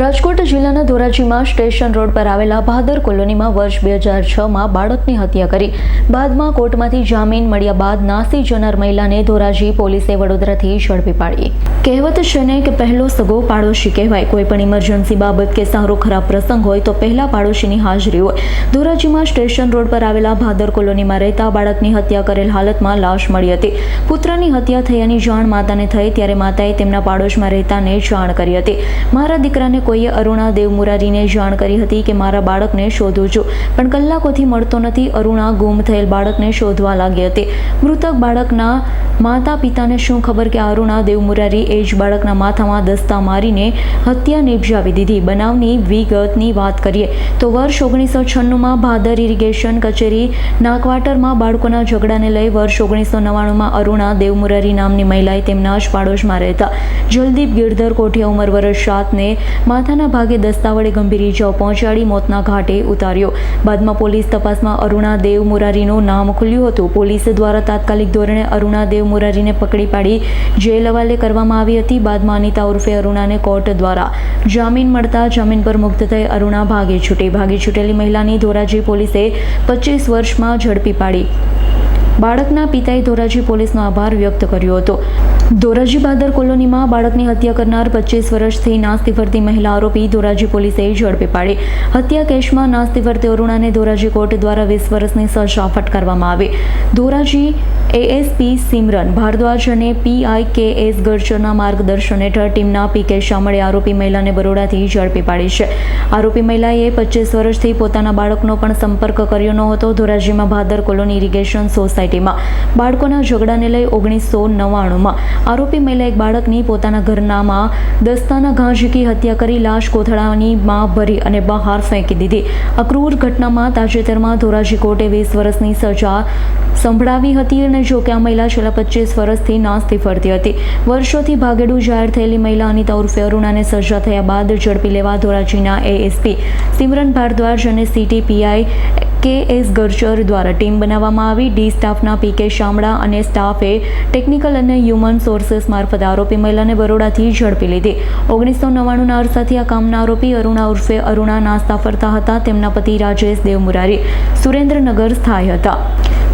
રાજકોટ જિલ્લાના ધોરાજીમાં station road પર આવેલા ભાદર કોલોનીમાં વર્ષ બે હજાર છમાં બાળકની હત્યા કરી. બાદમાં કોર્ટમાંથી જામીન મળ્યા બાદ નાસી જનાર મહિલાને ધોરાજી પોલીસે વડોદરાથી ઝડપી પાડી. કહેવત છે ને કે પહેલો સગો પાડોશી કહેવાય. કોઈ પણ ઇમરજન્સી બાબત કે સારો ખરાબ પ્રસંગ હોય તો પહેલા પાડોશીની હાજરી હોય. ધોરાજીમાં સ્ટેશન રોડ પર આવેલા ભાદર કોલોનીમાં રહેતા બાળકની હત્યા કરેલ હાલતમાં લાશ મળી હતી. પુત્રની હત્યા થયાની જાણ માતાને થઈ ત્યારે માતાએ તેમના પાડોશમાં રહેતાને જાણ કરી હતી. મારા દીકરાને કોઈએ અરુણા દેવમુરારીને જાણ કરી હતી કે મારા બાળકને શોધું છું પણ કલાકોથી મળતો નથી અરુણા ગુમ થયેલ બાળકને શોધવા લાગી હતી. મૃતક બાળકના માતા પિતાને શું ખબર કે અરુણા દેવમુરારી એ જ બાળકના માથામાં દસ્તા મારીને હત્યા નિપજાવી દીધી? બનાવની વિગતની વાત કરીએ તો વર્ષ ઓગણીસો છન્નુંમાં ભાદર ઇરિગેશન કચેરી નાકવાટરમાં બાળકોના ઝઘડાને લઈ વર્ષ ઓગણીસો નવ્વાણુંમાં અરુણા દેવમુરારી નામની મહિલાએ તેમના જ પાડોશમાં રહેતા. જલદીપ ગિરધર કોઠિયા ઉંમર વર્ષ સાતને માથાના ભાગે દસ્તા વડે ગંભીર ઇજાઓ પહોંચાડી મોતના ઘાટે ઉતાર્યો. બાદમાં પોલીસ તપાસમાં અરુણા દેવ મુરારીનું નામ ખુલ્યું હતું. પોલીસ દ્વારા તાત્કાલિક ધોરણે અરુણા દેવ મુરારીને પકડી પાડી જેલ હવાલે કરવામાં આવી હતી. બાદમાં અનિતા ઉર્ફે અરુણાને કોર્ટ દ્વારા જામીન મળતા જામીન પર મુક્ત થઈ અરુણા ભાગે છૂટી. ભાગી છૂટેલી મહિલાની ધોરાજી પોલીસે પચીસ વર્ષમાં ઝડપી પાડી. બાળકના પિતાએ ધોરાજી પોલીસનો આભાર વ્યક્ત કર્યો હતો. ધોરાજી બાદર કોલોનીમાં બાળકની હત્યા કરનાર પચીસ વર્ષથી નાસ્તી ફરતી મહિલા આરોપી ધોરાજી પોલીસે ઝડપી પાડી. હત્યા કેસમાં નાસ્તી ફરતી અરુણાને ધોરાજી કોર્ટ દ્વારા વીસ વર્ષની સજા ફટકારવામાં આવી. ધોરાજી એએસપી સિમરન, ભારદ્વાજ અને પીઆઈ કે એસ ગર્જરના માર્ગદર્શન હેઠળ ટીમના પી કે શામળે આરોપી મહિલાને બરોડાથી ઝડપી પાડી છે. આરોપી મહિલાએ પચીસ વર્ષથી પોતાના બાળકનો પણ સંપર્ક કર્યો ન હતો ધોરાજીમાં ભાદર કોલોની ઇરિગેશન સોસાયટીમાં. બાળકોના ઝઘડાને લઈ ઓગણીસો નવ્વાણુંમાં આરોપી મહિલા એક બાળકની પોતાના ઘરનામાં દસ્તાના ઘા ઝીકી હત્યા કરી લાશ કોથળાની માં ભરી અને બહાર ફેંકી દીધી. અક્રૂર ઘટનામાં તાજેતરમાં ધોરાજી કોર્ટે વીસ વર્ષની સજા સંભળાવી હતી અને જો કે આ મહિલા છેલ્લા પચીસ વર્ષથી નાસ્તી ફરતી હતી. વર્ષોથી ભાગેડું જાહેર થયેલી મહિલા અનિતા ઉર્ફે અરુણાને સજા થયા બાદ ઝડપી લેવા ધોરાજીના એએસપી સિમરન ભારદ્વાજ અને city PI K S Garjar દ્વારા ટીમ બનાવવામાં આવી. ડી સ્ટાફના પી કે શામળા અને સ્ટાફે ટેકનિકલ અને હ્યુમન સોર્સિસ મારફત આરોપી મહિલાને બરોડાથી ઝડપી લીધી. ઓગણીસો નવ્વાણુંના અરસાથી આ કામના આરોપી અરુણા ઉર્ફે અરુણા નાસ્તા ફરતા હતા. તેમના પતિ રાજેશ દેવમુરારી સુરેન્દ્રનગર સ્થાયી હતા.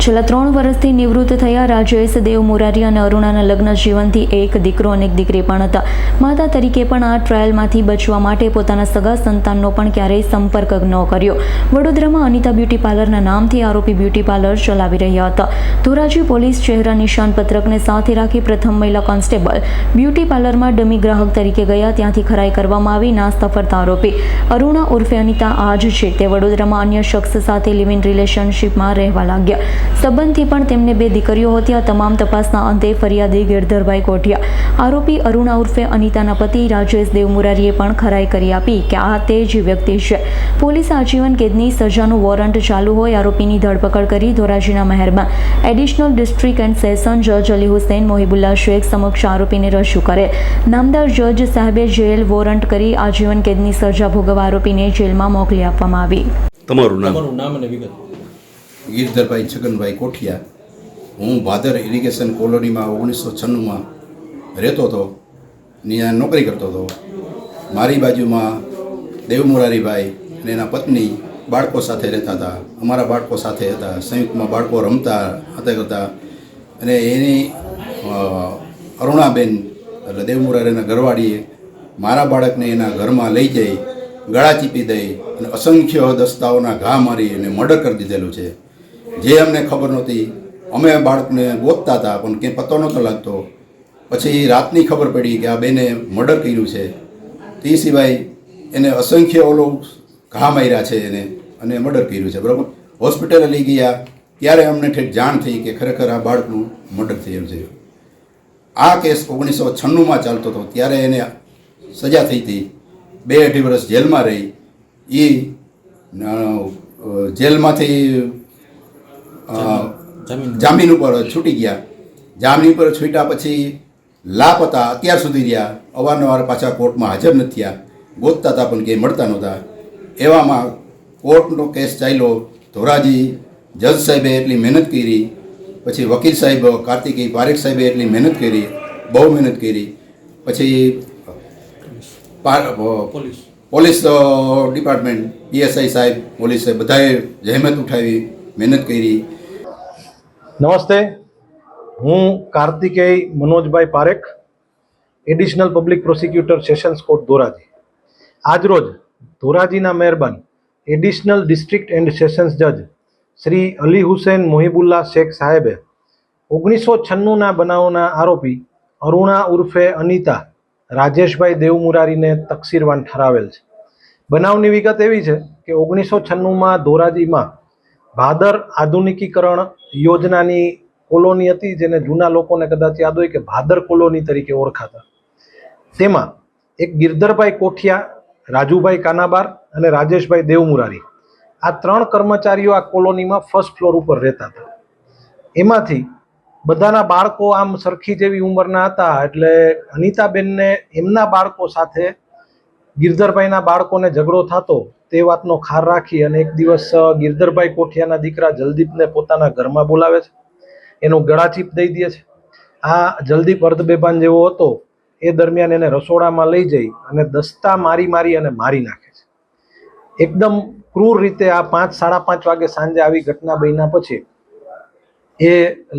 છેલ્લા ત્રણ વર્ષથી નિવૃત્ત થયા રાજેશ દેવ મુરારી અને અરુણાના લગ્ન જીવનથી એક દીકરો અને એક દીકરી પણ હતા. માતા તરીકે પણ આ ટ્રાયલમાંથી બચવા માટે પોતાના સગા સંતાનનો પણ ક્યારેય સંપર્ક ન કર્યો. વડોદરામાં અનિતા બ્યુટી પાર્લરના નામથી આરોપી બ્યુટી પાર્લર ચલાવી રહ્યા હતા. ધોરાજી પોલીસ ચહેરા નિશાન પત્રકને સાથે રાખી પ્રથમ મહિલા કોન્સ્ટેબલ બ્યુટી પાર્લરમાં ડમી ગ્રાહક તરીકે ગયા. ત્યાંથી ખરાઈ કરવામાં આવી, નાસ્તા ફરતા આરોપી અરુણા ઉર્ફે અનિતા આજ છે. તે વડોદરામાં અન્ય શખ્સ સાથે લિવ ઇન રિલેશનશિપમાં રહેવા લાગ્યા. સંબંધથી પણ તેમને બે દીકરીઓ હતી. આ તમામ તપાસના અંતે ફરિયાદી ગિરધરભાઈ કોઠિયા આરોપી અરુણા ઉર્ફે અનિતાના પતિ રાજેશ દેવમુરારીએ પણ ખરાઈ કરી આપી કે આ તે જ વ્યક્તિ છે. પોલીસે આજીવન કેદની સજાનું વોરંટ ચાલુ હોય આરોપીની ધરપકડ કરી ધોરાજીના મહેરમાં એડિશનલ ડિસ્ટ્રિક્ટ એન્ડ સેશન જજ અલી હુસૈન મોહિબુલ્લા શેખ સમક્ષ આરોપીને રજૂ કરે. નામદાર જજ સાહેબે જેલ વોરંટ કરી આજીવન કેદની સજા ભોગવવા આરોપીને જેલમાં મોકલી આપવામાં આવી. તમારું નામ? તમારું નામ અને વિગત. ગિરધરભાઈ છગનભાઈ કોઠિયા, હું ભાદર ઇરિગેશન કોલોનીમાં ઓગણીસો છન્નુંમાં રહેતો હતો ત્યાં નોકરી કરતો હતો. મારી બાજુમાં દેવમુરારીભાઈ અને એના પત્ની બાળકો સાથે રહેતા હતા. અમારા બાળકો સાથે હતા. સંયુક્તમાં બાળકો રમતા હતા કરતા. અને એની અરુણાબેન, એટલે દેવમુરારીના ઘરવાળીએ મારા બાળકને એના ઘરમાં લઈ જઈ ગળા ચીપી દઈ અને અસંખ્ય દસ્તાઓના ઘા મારી અને મર્ડર કરી દીધેલું છે. જે અમને ખબર નહોતી, અમે બાળકને ગોતતા હતા, પણ ક્યાંય પતો નહોતો લાગતો. પછી રાતની ખબર પડી કે આ બેને મર્ડર કર્યું છે. તે સિવાય એને અસંખ્ય ઓલો ઘા માર્યા છે એને, અને મર્ડર કર્યું છે, બરાબર? હોસ્પિટલે લઈ ગયા. ત્યારે અમને ઠેઠ જાણ થઈ કે ખરેખર આ બાળકનું મર્ડર થયેલું છે. આ કેસ ઓગણીસો છન્નુંમાં ચાલતો હતો. ત્યારે એને સજા થઈ હતી. બે અઢી વર્ષ જેલમાં રહી. એ જેલમાંથી જમીન ઉપર છૂટી ગયા. જામીન ઉપર છૂટ્યા પછી લાપતા અત્યાર સુધી રહ્યા. અવારનવાર પાછા કોર્ટમાં હાજર નથી થયા. ગોતતા હતા પણ કંઈ મળતા નહોતા. એવામાં કોર્ટનો કેસ ચાલ્યો. ધોરાજી જજ સાહેબે એટલી મહેનત કરી. પછી વકીલ સાહેબ કાર્તિકી પારેખ સાહેબે એટલી મહેનત કરી. બહુ મહેનત કરી. પછી પોલીસ. પોલીસ ડિપાર્ટમેન્ટ પીએસઆઈ સાહેબ પોલીસે બધાએ જહેમત ઉઠાવી મહેનત કરી. નમસ્તે. હું Kartikeya Manojbhai Parekh additional public prosecutor sessions court Dhoraji. આજરોજ ધોરાજીના મહેરબાન એડિશનલ ડિસ્ટ્રિક્ટ એન્ડ સેશન્સ જજ શ્રી અલી હુસેન મોહિબુલ્લા શેખ સાહેબે ઓગણીસો છન્નુંના બનાવના આરોપી અરુણા ઉર્ફે અનિતા, રાજેશભાઈ દેવમુરારીને તકસીરવાન ઠરાવેલ છે. બનાવની વિગત એવી છે કે ઓગણીસો છન્નુંમાં ધોરાજીમાં ભાદર આધુનિકીકરણ યોજનાની કોલોની હતી, જેને જૂના લોકોને કદાચ યાદ હોય કે ભાદર કોલોની તરીકે ઓળખાતા. તેમાં એક ગિરધરભાઈ કોઠિયા, રાજુભાઈ કાનાબાર અને રાજેશભાઈ દેવમુરારી. આ ત્રણ કર્મચારીઓ આ કોલોનીમાં ફર્સ્ટ ફ્લોર ઉપર રહેતા હતા. એમાંથી બધાના બાળકો આમ સરખી જેવી ઉંમરના હતા, એટલે અનિતાબેનને એમના બાળકો સાથે ગિરધરભાઈના બાળકોને ઝઘડો થતો તે વાતનો ખાર રાખી અને એક દિવસ ગિરધરભાઈ કોઠિયાના દીકરા જલદીપને પોતાના ઘરમાં બોલાવે છે. એનું ગળાચીપ દઈ દે છે. આ જલદીપ અર્ધબેભાન જેવો હતો, એ દરમિયાન એને રસોડામાં લઈ જઈ અને દસ્તા મારી મારી અને મારી નાખે છે. એકદમ ક્રૂર રીતે આ પાંચ, સાડા પાંચ વાગે સાંજે આવી ઘટના બન્યા પછી એ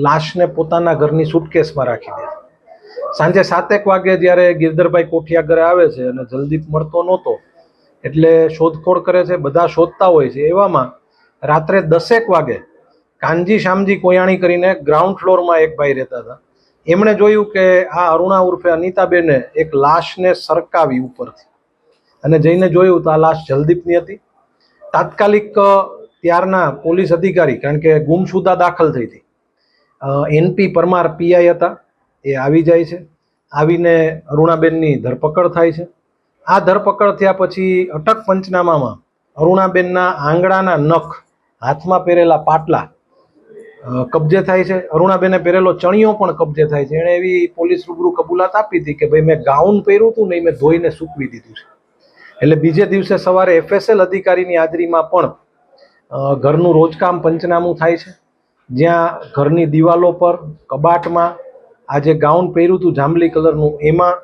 લાશને પોતાના ઘરની સુટકેસમાં રાખી દે સાંજે સાતેક વાગે જ્યારે ગિરધરભાઈ કોઠિયા ઘરે આવે છે અને જલદીપ મળતો નહોતો, એટલે શોધખોળ કરે છે, બધા શોધતા હોય છે. એવામાં રાત્રે દસેક વાગે કાનજી શામજી કોયાણી કરીને ગ્રાઉન્ડ ફ્લોરમાં એક ભાઈ રહેતા હતા. એમણે જોયું કે આ અરુણા ઉર્ફે અનિતાબેને એક લાશને સરકાવી ઉપરથી. અને જઈને જોયું તો આ લાશ જલદીપની હતી. તાત્કાલિક ત્યારના પોલીસ અધિકારી, કારણ કે ગુમશુદા દાખલ થઈ હતી. એનપી પરમાર પીઆઈ હતા. એ આવી જાય છે. આવીને અરુણાબેનની ધરપકડ થાય છે. આ ધરપકડ થયા પછી અટક પંચનામામાં અરુણાબેનના આંગળાના નખ હાથમાં પહેરેલા પાટલા કબજે થાય છે. અરુણાબેને પહેરેલો ચણિયો પણ કબજે થાય છે. એણે એવી પોલીસ રૂબરૂ કબૂલાત આપી હતી કે ભાઈ મેં ગાઉન પહેર્યું હતું ને મેં ધોઈને સૂકવી દીધું છે. એટલે બીજે દિવસે સવારે એફએસએલ અધિકારીની હાજરીમાં પણ ઘરનું રોજકામ પંચનામું થાય છે. જ્યાં ઘરની દિવાલો પર, કબાટમાં આ જે ગાઉન પહેર્યું હતું જાંબલી કલરનું, એમાં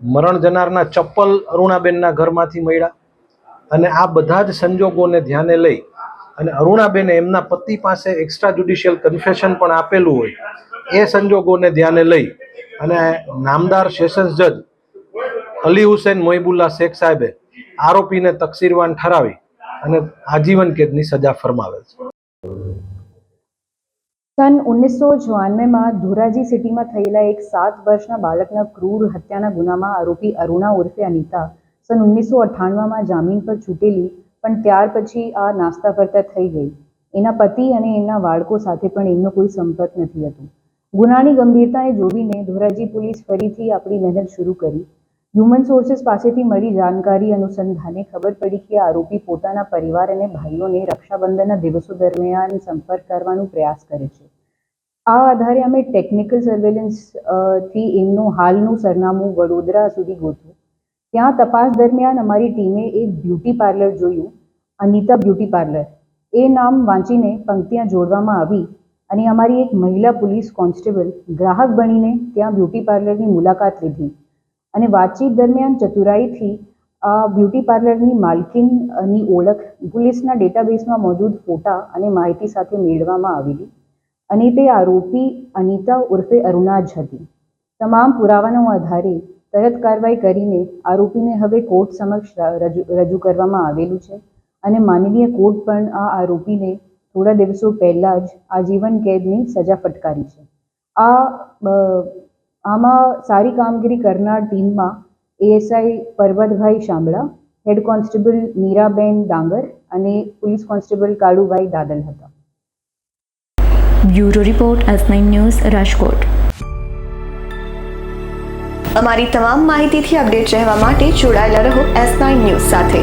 મરણ જનારના ચપ્પલ અરુણાબેનના ઘરમાંથી મળ્યા અને આ બધા જ સંજોગોને ધ્યાને લઈ અને અરુણાબેને એમના પતિ પાસે એક્સ્ટ્રા જ્યુડિશિયલ કન્ફેશન પણ આપેલું હોય, એ સંજોગોને ધ્યાને લઈ અને નામદાર સેશન્સ જજ અલી હુસેન મોહિબુલ્લા શેખ સાહેબે આરોપીને તકસીરવાન ઠરાવી અને આજીવન કેદની સજા ફરમાવેલ છે. સન ઓગણીસો ચોરાનવેમાં ધોરાજી સિટીમાં થયેલા એક સાત વર્ષના બાળકના ક્રૂર હત્યાના ગુનામાં આરોપી અરુણા ઉર્ફે અનિતા સન ઓગણીસો અઠ્ઠાણુંમાં જામીન પર છૂટેલી, પણ ત્યાર પછી આ નાસ્તા ફરતા થઈ ગઈ. એના પતિ અને એના બાળકો સાથે પણ એમનો કોઈ સંપર્ક નથી હતો. ગુનાની ગંભીરતાએ જોઈને ધોરાજી પોલીસ ફરીથી આપણી મહેનત શરૂ કરી. હ્યુમન સોર્સિસ પાસેથી મળી જાણકારી અનુસંધાને ખબર પડી કે આરોપી પોતાના પરિવાર અને ભાઈઓને રક્ષાબંધનના દિવસો દરમિયાન સંપર્ક કરવાનો પ્રયાસ કરે છે. આ આધારે અમે ટેકનિકલ સર્વેલન્સથી એમનું હાલનું સરનામું વડોદરા સુધી ગોઠવ્યું. ત્યાં તપાસ દરમિયાન અમારી ટીમે એક બ્યુટી પાર્લર જોયું, અનિતા બ્યુટી પાર્લર. એ નામ વાંચીને પંક્તિયાં જોડવામાં આવી અને અમારી એક મહિલા પોલીસ કોન્સ્ટેબલ ગ્રાહક બનીને ત્યાં બ્યુટી પાર્લરની મુલાકાત લીધી. અને વાતચીત દરમિયાન ચતુરાઈથી આ બ્યુટી પાર્લરની માલકીનની ઓળખ પોલીસના ડેટાબેઝમાં મોજૂદ ફોટા અને માહિતી સાથે મેળવવામાં આવેલી અને તે આરોપી અનિતા ઉર્ફે અરુણા જ હતી. તમામ પુરાવાના આધારે તરત કાર્યવાહી કરીને આરોપીને હવે કોર્ટ સમક્ષ રજૂ કરવામાં આવેલું છે અને માનનીય કોર્ટ પણ આ આરોપીને થોડા દિવસો પહેલાં જ આજીવન કેદની સજા ફટકારી છે. આ આમાં સારી કામગીરી કરનાર ટીમમાં એએસઆઈ પર્વતભાઈ શામળા હેડ કોન્સ્ટેબલ મીરાબેન ડાંગર અને પોલીસ કોન્સ્ટેબલ કાળુભાઈ દાદલ હતા. Bureau report S nine news Rajkot. અમારી તમામ માહિતીથી અપડેટ રહેવા માટે જોડાયેલા રહો એસ નાઇન ન્યૂઝ સાથે.